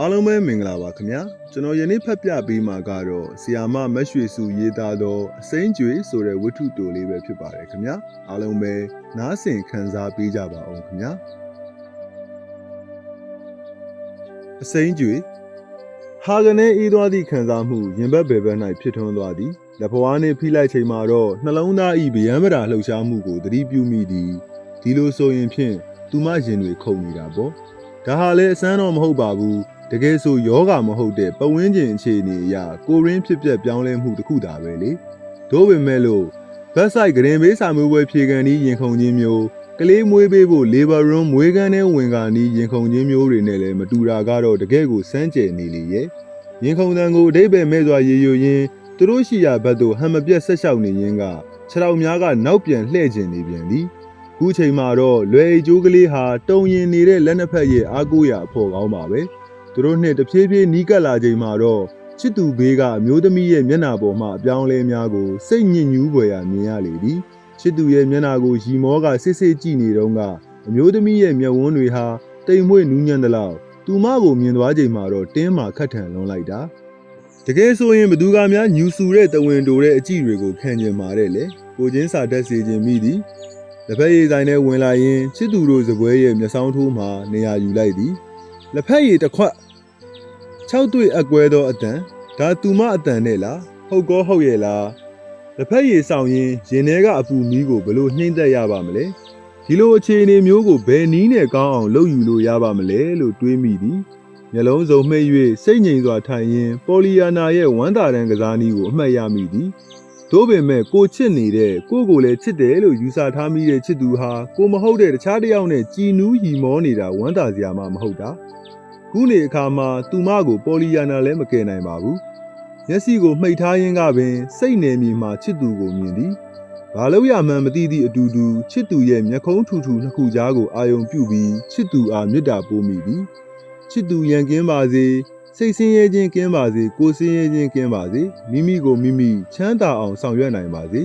အားလုံးပဲမင်္ဂလာပါခင်ဗျာကျွန်တော်ယနေ့ဖတ်ပြပေးမှာကတော့ဆီယာမမတ်ရွှေစုရေးသားသောအစိမ့်ကျွေဆိုတဲ့ဝတ္ထုတိုလေးပဲဖြစ်ပါတယ်ခင်ဗျာအားလုံးပဲနားဆင်ခံစားပေးကြပါအောင်ခင်ဗျာအစိမ့်ကျွေဟာကနေအေးသွားသည့်ခံစားမှုရင်ဘတ်ဘယ်ဘက်၌ဖြစ်ထွန်းသွားသည်လက်ဖွားနှင့်ဖိလိုက်ချိန်မှာတော့နှလုံးသားဤဗျံပရာလှုပ်ရှားမှုကိုသတိပြုမိသည်ဒီလိုဆိုရင်ဖြင့်သူမရင်တွေခုန်နေတာပေါ့ဒါဟာလည်းအစမ်းတော့မဟုတ်ပါဘူး တကယ်ဆိုယောဂမဟုတ်တဲ့ပဝင်းကျင်အခြေအနေအရကိုရင်းဖြစ်ပျက်ပြောင်းလဲမှုတစ်ခုသာပဲလေသို့ပေမဲ့လို့ဘက်ဆိုင်ဂရင်ဘေးစာမျိုးပွဲဖြေကန်ဤရင်ခုန်ခြင်းမျိုးကလေးမွေးပေးဖို့ labor room မွေးကန်းနဲ့ဝင်ကာနီးရင်ခုန်ခြင်းမျိုးတွေနဲ့လည်းမတူတာကတော့တကယ်ကိုစမ်းကြယ်နေလေရဲ့ရင်ခုန်တန်ကိုအတိတ်ပဲမဲ့စွာရေယိုရင်းသူတို့ရှိရာဘက်သို့ဟန်မပြတ်ဆက်လျှောက်နေရင်းကခြေတော်များကနောက်ပြန်လှည့်ကျင်နေပြန်သည်ခုချိန်မှာတော့လွယ်အိတ်ကျိုးကလေးဟာတုံရင်နေတဲ့လက်နှစ်ဖက်ရဲ့အားကိုးရာအဖို့ကောင်းပါပဲ သူတို့နှစ်တဖြည်းဖြည်းနီးကပ်လာချိန်မှာတော့ချစ်သူဘေးကအမျိုးသမီးရဲ့မျက်နှာပေါ်မှာအပြောင်းအလဲများကိုစိတ်ညစ်ညူးဖွယ်ရာမြင်ရလေသည်ချစ်သူရဲ့မျက်နှာကိုရီမောကစစ်စစ်ကြည့်နေတော့ကအမျိုးသမီးရဲ့မျက်ဝန်းတွေဟာတိမ်မွေ့နူးညံ့သလောက်သူမကိုမြင်သွားချိန်မှာတော့တင်းမာခတ်ထန်လွန်လိုက်တာတကယ်ဆိုရင်ဘသူကများညူဆူတဲ့တဝင်းတိုတဲ့အကြည့်တွေကိုခံကျင်ပါတယ်လေကိုချင်းစာတက်စေခြင်းမိသည်လက်ဖက်ရည်ဆိုင်ထဲဝင်လာရင်ချစ်သူတို့စပွဲရဲ့မျက်စောင်းထိုးမှာနေရာယူလိုက်သည်လက်ဖက်ရည်တစ်ခွက် ၆တွေ့အကွဲသောအတန်ဒါသူမအတန်နဲ့လားဟုတ်ကောဟုတ်ရဲ့လားလက်ဖက်ရည်ဆောင်ရင်ရင်ထဲကအပူမီးကိုဘလို့နှိမ့်သက်ရပါမလဲဒီလိုအခြေအနေမျိုးကိုဘယ်နည်းနဲ့ကောင်းအောင်လုပ်ယူလို့ရပါမလဲလို့တွေးမိသည်မျက်လုံးစုံမှိတ်၍စိတ်ငြိမ်စွာထိုင်ရင်းပေါ်လီယာနာရဲ့ဝမ်းသာတန်ကစားနည်းကိုအမှတ်ရမိသည်သို့ပေမဲ့ကိုချစ်နေတဲ့ကိုကိုလည်းချစ်တယ်လို့ယူဆထားမိတဲ့ချစ်သူဟာကိုမဟုတ်တဲ့တခြားတစ်ယောက်နဲ့ကြည်နူးရီမောနေတာဝမ်းသာစရာမှမဟုတ်တာ ခုနေအခါမှာသူမကိုပေါ်လီယာနာလည်းမကယ်နိုင်ပါဘူးမျက်စိကိုမှိတ်ထားရင်းကပင်စိတ်နယ်မြေမှာချစ်သူကိုမြင်သည်ဘာလို့ရမှန်းမသိသည့်အတူတူချစ်သူရဲ့မျက်ခုံးထူထူနှစ်ခုကြားကိုအာယုံပြုပြီးချစ်သူအားမေတ္တာပို့မိသည်ချစ်သူရန်ကင်းပါစေစိတ်ဆင်းရဲခြင်းကင်းပါစေကိုယ်ဆင်းရဲခြင်းကင်းပါစေမိမိကိုမိမိချမ်းသာအောင်ဆောင်ရွက်နိုင်ပါစေ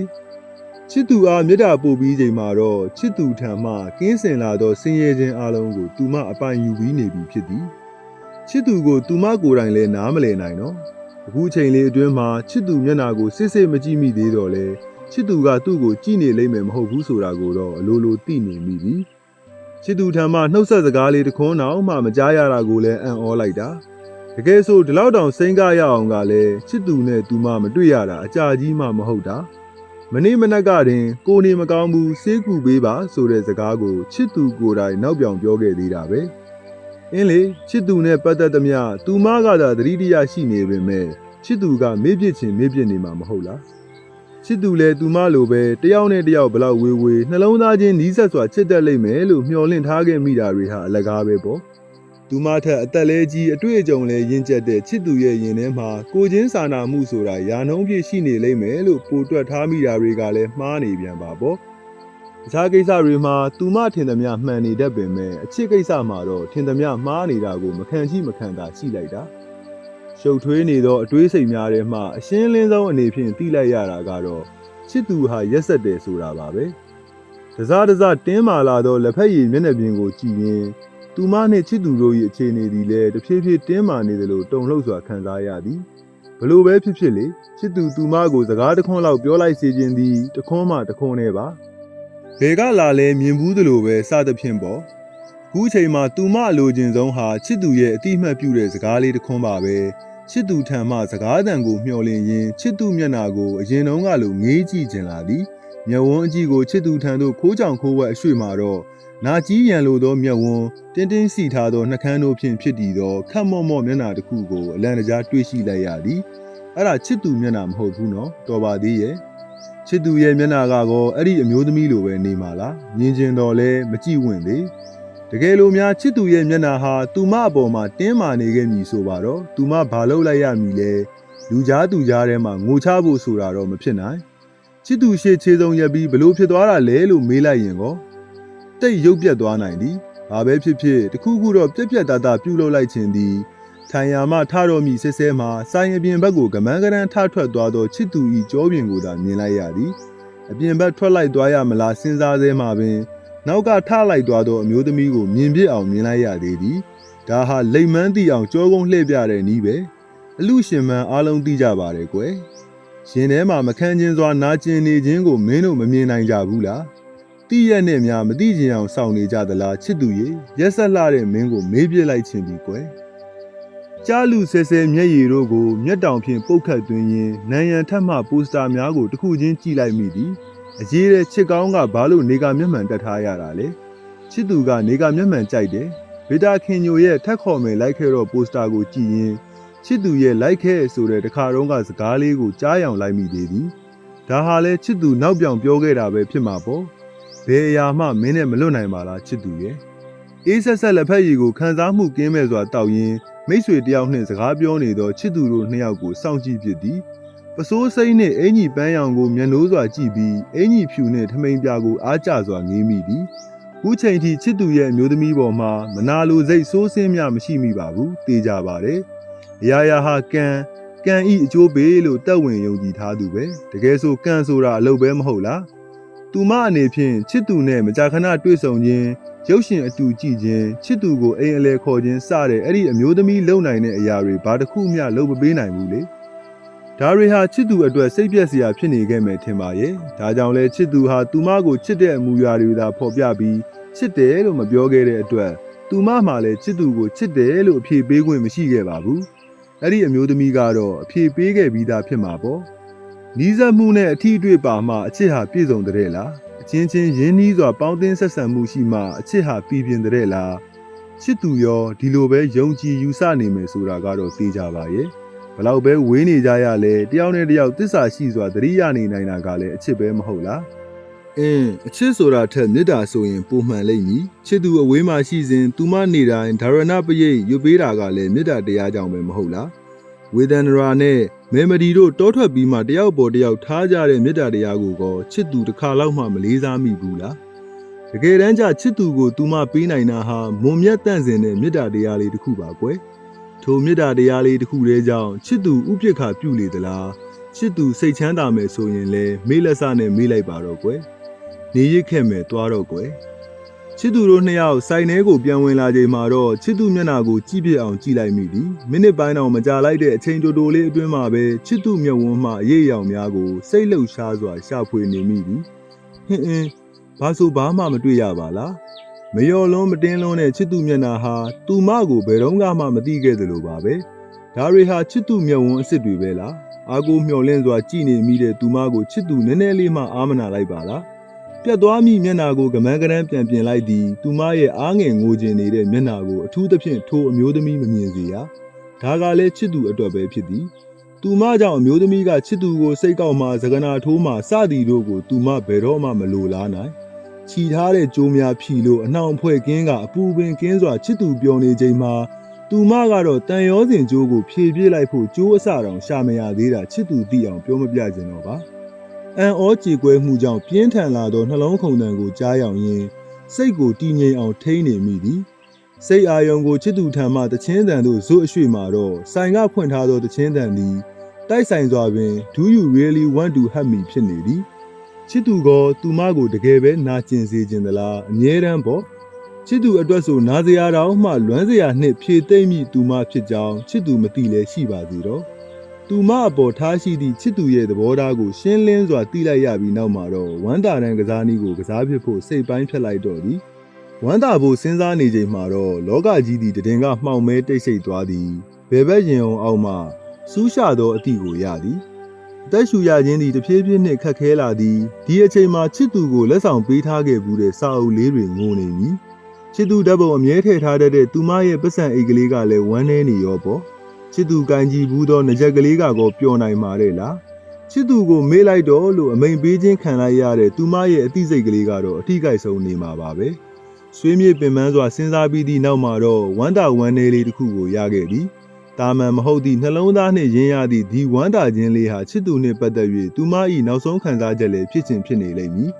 ချစ်သူအားမေတ္တာပို့ပြီးချိန်မှာတော့ချစ်သူထံမှကင်းစင်လာသောဆင်းရဲခြင်းအလုံးကိုသူမအပိုင်ယူပြီးနေပြီဖြစ်သည် ချစ်သူကိုသူမကိုယ်တိုင်လည်းနားမလည်နိုင်တော့အခုချိန်လေးအတွင်းမှာချစ်သူမျက်နှာကိုစစ်စစ်မကြည့်မိသေးတော့လဲချစ်သူကသူ့ကိုကြည့်နေလိမ့်မယ်မဟုတ်ဘူးဆိုတာကိုတော့အလိုလိုသိနေမိပြီချစ်သူထံမှနှုတ်ဆက်စကားလေးတစ်ခွန်းတောင်မှမကြားရတာကိုလည်းအံ့ဩလိုက်တာတကယ်ဆိုဒီလောက်တောင်စိမ့်ကားရအောင်ကလည်းချစ်သူနဲ့သူမမတွေ့ရတာအကြာကြီးမှမဟုတ်တာမနေ့မနက်ကတင်ကိုနေမကောင်းဘူးစေးကူပေးပါဆိုတဲ့စကားကိုချစ်သူကိုယ်တိုင်နောက်ပြောင်ပြောခဲ့သေးတာပဲ အင်းလေချစ်သူနဲ့ပတ်သက်သမျှသူမကသာသတိတရားရှိနေပေမဲ့ချစ်သူကမေ့ပြစ်ချင်မေ့ပြစ်နေမှာမဟုတ်လားချစ်သူလည်းသူမလိုပဲတယောက်နဲ့တယောက်ဘလောက်ဝေးဝေးနှလုံးသားချင်းနီးစပ်စွာချစ်တတ်လိမ့်မယ်လို့မျှော်လင့်ထားခဲ့မိတာတွေဟာအလကားပဲပေါ့သူမထက်အသက်လဲကြီးအတွေ့အကြုံလဲရင့်ကျက်တဲ့ချစ်သူရဲ့ရင်ထဲမှာကိုချင်းစာနာမှုဆိုတာယာနှုံးပြည့်ရှိနေလိမ့်မယ်လို့ပိုတွက်ထားမိတာတွေကလည်းမှားနေပြန်ပါပေါ့။ အခြားကိစ္စတွေမှာသူမထင်သမျှမှန်နေတတ်ပင်မဲ့အချစ်ကိစ္စမှာတော့ထင်သမျှမှားနေတာကိုမခံရှိမခံသာရှိလိုက်တာ။ရှုပ်ထွေးနေသောအတွေးစိတ်များထဲမှာအရှင်းလင်းဆုံးအနေဖြင့်သိလိုက်ရတာကတော့ချစ်သူဟာရက်ဆက်တယ်ဆိုတာပါပဲ။တစားတစားတင်းမာလာသောလက်ဖက်ရည်မျက်နှာပြင်ကိုကြည့်ရင်သူမနှင့်ချစ်သူတို့၏အခြေအနေသည်လည်းတဖြည်းဖြည်းတင်းမာနေသလိုတုန်လှုပ်စွာခံစားရသည်ဘလို့ပဲဖြစ်ဖြစ်လေချစ်သူသူမကိုစကားတစ်ခွန်းလောက်ပြောလိုက်စေခြင်းသည်တစ်ခွန်းမှတစ်ခွန်းနဲ့ပါ ဘယ်ကလာလဲမြင်ဘူးသလိုပဲစသဖြင့်ပေါ့ခုချိန်မှာသူမအလိုချင်ဆုံးဟာချစ်သူရဲ့အတိအမှတ်ပြုတဲ့စကားလေးတစ်ခွန်းပါပဲချစ်သူထံမှစကားတန်ကိုမျှော်လင့်ရင်းချစ်သူမျက်နှာကိုအရင်တုန်းကလိုငေးကြည့်ကျင်လာသည်မျက်ဝန်းအကြည့်ကိုချစ်သူထံသို့ခိုးကြောင်ခိုးဝက်အရွှေ့မှာတော့နာကြီးရန်လိုသောမျက်ဝန်းတင်းတင်းစီထားသောနှကန်းတို့ဖြင့်ဖြစ်တည်သောခက်မော့မော့မျက်နှာတစ်ခုကိုအလံတကြားတွေ့ရှိလိုက်ရသည်အဲ့ဒါချစ်သူမျက်နှာမဟုတ်ဘူးနော်တော်ပါသေးရဲ့ ချစ်သူရဲ့မျက်နှာကတော့အဲ့ဒီအမျိုးသမီးလိုပဲနေမှာလားမြင်ကျင်တော်လဲမကြည့်ဝင်သေးတကယ်လို့များချစ်သူရဲ့မျက်နှာဟာသူမအပေါ်မှာတင်းမာနေခဲ့မည်ဆိုပါတော့သူမဘာလုပ်လိုက်ရမည်လဲလူကြားသူကြားထဲမှာငိုချဖို့ဆိုတာတော့မဖြစ်နိုင်ချစ်သူရှေ့ခြေစုံရက်ပြီးဘလို့ဖြစ်သွားတာလဲလို့မေးလိုက်ရင်ကောတိတ်ရုပ်ပြတ်သွားနိုင်သည်။ဘာပဲဖြစ်ဖြစ်တခုခုတော့ပြက်ပြက်သားသားပြုလုပ်လိုက်ခြင်းသည် ထိုင်ယာမှထတော်မီဆဲဆဲမှဆိုင်အပြင်ဘက်ကိုကမန်းကရန်ထထွက်သွားသောချစ်သူ၏ကြောပြင်ကိုသာမြင်လိုက်ရသည်။အပြင်ဘက်ထွက်လိုက်သွားရမလားစဉ်းစားသေးမှပင် နောက်ကထလိုက်သွားသောအမျိုးသမီးကိုမြင်ပြစ်အောင်မြင်လိုက်ရသေးသည်။တဒါဟာလိမ်မန်းသိအောင်ကြောကုန်းလှည့်ပြတဲ့နီးပဲအလူရှင်မန်းအားလုံးသိကြပါတယ်ကွယ်ရှင်ထဲမှာမခန်းချင်းစွာနာကျင်နေခြင်းကိုမင်းတို့မမြင်နိုင်ကြဘူးလားတိရက်နဲ့များမသိချင်အောင်စောင့်နေကြသလားချစ်သူရေရက်ဆက်လှတဲ့မင်းကိုမေးပြစ်လိုက်ခြင်းဒီကွယ် ကြားလူဆဲဆဲမျက်ရည်တို့ကိုမျက်တောင်ဖြင့်ပုတ်ခတ်သွင်းရင်းနံရံထက်မှပိုစတာများကိုတစ်ခုချင်းကြည့်လိုက်မိသည်အရေးတဲ့ချစ်ကောင်းကဘာလို့နေကမျက်မှန်တက်ထားရတာလဲချစ်သူကနေကမျက်မှန်ကြိုက်တယ်ဗီတာခင်ညိုရဲ့ထက်ခေါ်မယ်လိုက်ခဲ့တော့ပိုစတာကိုကြည့်ရင်ချစ်သူရဲ့လိုက်ခဲ့ဆိုတဲ့တခါတုန်းကစကားလေးကိုကြားယောင်လိုက်မိသေးသည်ဒါဟာလဲချစ်သူနောက်ပြောင်ပြောခဲ့တာပဲဖြစ်မှာပေါ့ဘယ်အရာမှမင်းနဲ့မလွတ်နိုင်ပါလားချစ်သူရဲ့အေးဆက်ဆက်လက်ဖက်ရည်ကိုခံစားမှုကင်းမဲ့စွာတောက်ရင်း မိတ်ဆွေတယောက်နှင့်စကားပြောနေသောချစ်သူတို့နှစ်ယောက်ကိုစောင့်ကြည့်ဖြစ်သည်ပစိုးစိမ့်နှင့်အင်ကြီးပန်းရောင်ကိုမျက်နှိုးစွာကြည့်ပြီးအင်ကြီးဖြူနှင့်ထမိန်ပြာကိုအားကျစွာငေးမိသည်ခုချိန်ထိချစ်သူရဲ့အမျိုးသမီးပေါ်မှာမနာလိုစိတ်ဆိုးဆင်းများမရှိမိပါဘူးတေးကြပါတယ်အရာရာဟာကံကံဤအကျိုးပေးလို့တက်ဝင်ယုံကြည်ထားသူပဲတကယ်ဆိုကံဆိုတာအလုပ်ပဲမဟုတ်လားသူမအနေဖြင့်ချစ်သူနဲ့မကြာခဏတွေ့ဆုံခြင်း ရုပ်ရှင်အတူကြည့်ခြင်းချစ်သူကိုအိမ်အလဲခေါ်ခြင်းစတဲ့အဲ့ဒီအမျိုးသမီးလုံနိုင်တဲ့အရာတွေဘာတစ်ခုမျှလုပ်မပေးနိုင်ဘူးလေဒါတွေဟာချစ်သူအတွက်စိတ်ပြက်စရာဖြစ်နေခဲ့မယ်ထင်ပါရဲ့ဒါကြောင့်လဲချစ်သူဟာသူမကိုချစ်တဲ့အမူအရာတွေသာဖော်ပြပြီးချစ်တယ်လို့မပြောခဲ့တဲ့အတွက်သူမမှလည်းချစ်သူကိုချစ်တယ်လို့အဖြေပေးခွင့်မရှိခဲ့ပါဘူးအဲ့ဒီအမျိုးသမီးကတော့အဖြေပေးခဲ့ပြီးသားဖြစ်မှာပေါ့နီးစပ်မှုနဲ့အထီးအတွေ့ပါမှအချစ်ဟာပြည့်စုံတဲ့လားအ ချင်းချင်းရင်းနှီးစွာပေါင်းသင်းဆက်ဆံမှုရှိမှအချစ်ဟာပြည်ပြင်းတဲ့လားချစ်သူရောဒီလိုပဲယုံကြည်ယူဆနေမယ်ဆိုတာကတော့သိကြပါရဲ့ဘလောက်ပဲဝေးနေကြရလဲတယောက်နဲ့တယောက်တစ္ဆာရှိစွာသတိရနေနိုင်တာကလည်းအချစ်ပဲမဟုတ်လားအင်းအချစ်ဆိုတာထက်မေတ္တာဆိုရင်ပုံမှန်လိမ့်မည်ချစ်သူအဝေးမှာရှိစဉ်သူမနေတိုင်းဒါရဏပရိတ်ရွပေးတာကလည်းမေတ္တာတရားကြောင့်ပဲမဟုတ်လား ဝေဒန္တရာနဲ့မေမဒီတို့တောထွက်ပြီးမှတယောက်ပေါ်တယောက်ထားကြတဲ့မေတ္တာတရားကိုကောချစ်သူတစ်ခါလောက်မှမလေးစားမိဘူးလားတကယ်တမ်းကျချစ်သူကိုသူမပေးနိုင်တာဟာမုံမြတ်တန့်စင်တဲ့မေတ္တာတရားလေးတစ်ခုပါကွယ်ထိုမေတ္တာတရားလေးတစ်ခုတည်းကြောင့်ချစ်သူဥပိ္ပခပြုလေသလားချစ်သူစိတ်ချမ်းသာမယ်ဆိုရင်လည်းမေးလက်စနဲ့မေးလိုက်ပါတော့ကွယ်နေရစ်ခဲ့မယ်သွားတော့ကွယ် ချစ်သူတို့နှစ်ယောက်စိုင်ထဲကိုပြန်ဝင်လာချိန်မှာတော့ချစ်သူမျက်နှာကိုကြည့်ပြအောင်ကြည့်လိုက်မိသည်မိနစ်ပိုင်းတော့မကြာလိုက်တဲ့အချိန်တိုတိုလေးအတွင်းမှာပဲချစ်သူမျက်ဝန်းမှအရေးအယောင်များကိုစိတ်လှုပ်ရှားစွာရှာဖွေနေမိသည်ဟင်းအင်းဘာဆိုဘာမှမတွေ့ရပါလားမလျော်လွန်းမတင်းလွန်းတဲ့ချစ်သူမျက်နှာဟာသူမကိုဘယ်တော့မှမသိခဲ့သလိုပါပဲဒါတွေဟာချစ်သူမျက်ဝန်းအစ်စ်တွေပဲလားအာကိုမျော်လင့်စွာကြည်နေမိတဲ့သူမကိုချစ်သူနည်းနည်းလေးမှအာမနာလိုက်ပါလား ပြတ်သွားမိမျက်နာကိုကမန်းကရမ်းပြန်ပြင်လိုက်သည်သူမရဲ့အားငယ်ငိုကျင်နေတဲ့မျက်နာကိုအထူးသဖြင့်ထိုအမျိုးသမီးမမြင်စေရဒါကလည်းချစ်သူအတွက်ပဲဖြစ်သည်သူမကြောင့်အမျိုးသမီးကချစ်သူကိုစိတ်ကောက်မှသကနာထိုးမှစသည်တို့ကိုသူမဘယ်တော့မှမလိုလားနိုင်ခြီထားတဲ့ကြိုးများဖြီလို့အနှောင်ဖွဲ့ကင်းကအပူပင်ကင်းစွာချစ်သူပြောနေချိန်မှာသူမကတော့တန်ရောစင်ကြိုးကိုဖြည့်ပြစ်လိုက်ဖို့ကြိုးအစတောင်ရှာမရသေးတာချစ်သူသိအောင်ပြောမပြချင်တော့ပါ အန်ဩကြေကွဲမှုကြောင့်ပြင်းထန်လာသောနှလုံးခုန်တန်ကိုကြားရောက်ရင်းစိတ်ကိုတည်ငြိမ်အောင်ထိန်းနေမိသည်စိတ်အာယုံကိုချစ်သူထံမှတချင်းတန်သို့ဇွတ်အရွှေ့မှာတော့ဆိုင်ကဖွင့်ထားသောတချင်းတန်သည်တိုက်ဆိုင်စွာပင် do you really want to have me ဖြစ်နေသည်ချစ်သူကသူမကိုတကယ်ပဲနာကျင်စေခြင်းသလားအမြဲတမ်းပေါ့ချစ်သူအတွက်ဆိုနာစရာတောင်မှလွမ်းစရာနှင့်ဖြည့်သိမ့်မိသူမဖြစ်ကြောင်းချစ်သူမသိလဲရှိပါသေးတော့ သူမအပေါ်ထားရှိသည့်ချစ်သူရဲ့သဘောထားကိုရှင်းလင်းစွာသိလိုက်ရပြီးနောက်မှာတော့ဝမ်းသာတန်းကစားနည်းကိုကစားဖြစ်ဖို့စိတ်ပိုင်းဖြတ်လိုက်တော့သည်ဝမ်းသာဖို့စဉ်းစားနေချိန်မှာတော့လောကကြီးသည်တည်င်ကမှောင်မဲတိတ်ဆိတ်သွားသည်ဘယ်ဘက်ရင်အောင်အောက်မှစူးရှသောအသည့်ကိုရသည်အသက်ရှူရခြင်းသည်တဖြည်းဖြည်းနှင့်ခက်ခဲလာသည်ဒီအချိန်မှာချစ်သူကိုလက်ဆောင်ပေးထားခဲ့ဘူးတဲ့စာအုပ်လေးတွေငိုနေပြီချစ်သူဓာတ်ပုံအမြဲထည့်ထားတတ်တဲ့သူမရဲ့ပတ်စံအိတ်ကလေးကလည်းဝမ်းနေနေရောပေါ့ ချစ်သူကန်ကြည့်ဘူးသောငကြက်ကလေးကကောပျော်နိုင်ပါတဲ့လားချစ်သူကိုမေးလိုက်တော့လို့အမိန်ပေးခြင်းခံလိုက်ရတဲ့သူမရဲ့အသိစိတ်ကလေးကတော့အထီးကိုက်ဆုံးနေမှာပါပဲဆွေးမြေ့ပင်ပန်းစွာစဉ်းစားပြီးသည့်နောက်မှာတော့ဝမ်းတာဝမ်းနေလေးတစ်ခုကိုရခဲ့သည်တာမန်မဟုတ်သည့်နှလုံးသားနှင့်ရင်းရသည့်ဒီဝမ်းတာခြင်းလေးဟာချစ်သူနှင့်ပတ်သက်၍သူမ၏နောက်ဆုံးခံစားချက်လည်းဖြစ်ခြင်းဖြစ်နေလိမ့်မည်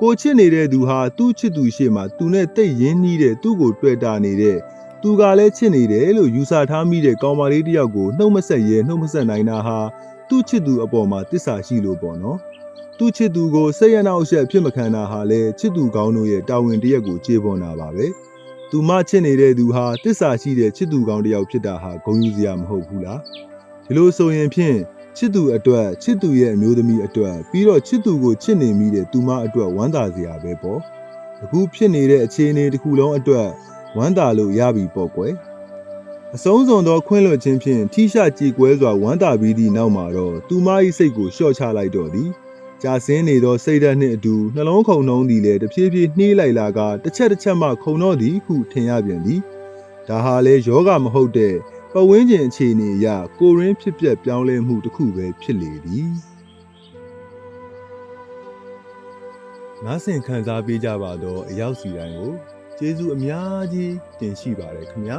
ကိုချစ်နေတဲ့သူဟာသူ့ချစ်သူရှေ့မှာသူနဲ့တိတ်ရင်းနှီးတဲ့သူ့ကိုတွေ့တာနေတဲ့ သူကလည်းချစ်နေတယ်လို့ယူဆထားမိတဲ့ကောင်မလေးတစ်ယောက်ကိုနှုတ်မဆက်ရဲနှုတ်မဆက်နိုင်တာဟာသူ့ချစ်သူအပေါ်မှာတစ္ဆာရှိလို့ပေါ့နော်သူ့ချစ်သူကိုစိတ်ရနောက်အဆက်ဖြစ်မခံတာဟာလည်းချစ်သူကောင်းတို့ရဲ့တာဝန်တရက်ကိုကျေပွန်တာပါပဲသူမချစ်နေတဲ့သူဟာတစ္ဆာရှိတဲ့ချစ်သူကောင်းတစ်ယောက်ဖြစ်တာဟာဂုဏ်ယူစရာမဟုတ်ဘူးလားဒီလိုဆိုရင်ဖြင့်ချစ်သူအတွက်ချစ်သူရဲ့အမျိုးသမီးအတွက်ပြီးတော့ချစ်သူကိုချစ်နေမိတဲ့သူမအတွက်ဝမ်းသာစရာပဲပေါ့အခုဖြစ်နေတဲ့အခြေအနေတစ်ခုလုံးအတွက် ဝမ်းသာလို့ရပြီပေါ့ကွယ်အဆုံးစွန်သောခွင့်လွှတ်ခြင်းဖြင့်ထိရှကြည်ကွဲစွာဝမ်းသာပြီးသည့်နောက်မှာတော့သူမ၏စိတ်ကိုလျှော့ချလိုက်တော့သည်ကြာဆင်းနေသောစိတ်ဓာတ်နှင့်အတူနှလုံးခုန်နှုံးသည်လည်းတဖြည်းဖြည်းနှေးလိုက်လာကတစ်ချက်တစ်ချက်မှခုန်တော့သည်ဟုထင်ရပြန်သည်ဒါဟာလည်းယောဂမဟုတ်တဲ့ပဝင်းကျင်အခြေအနေအရကိုရင်းဖြစ်ပျက်ပြောင်းလဲမှုတစ်ခုပဲဖြစ်လေသည်နားဆင်ခံစားပေးကြပါတော့အရောက်စီတိုင်းကို ကျေးဇူးအများကြီးတင်ရှိပါတယ်ခင်ဗျာ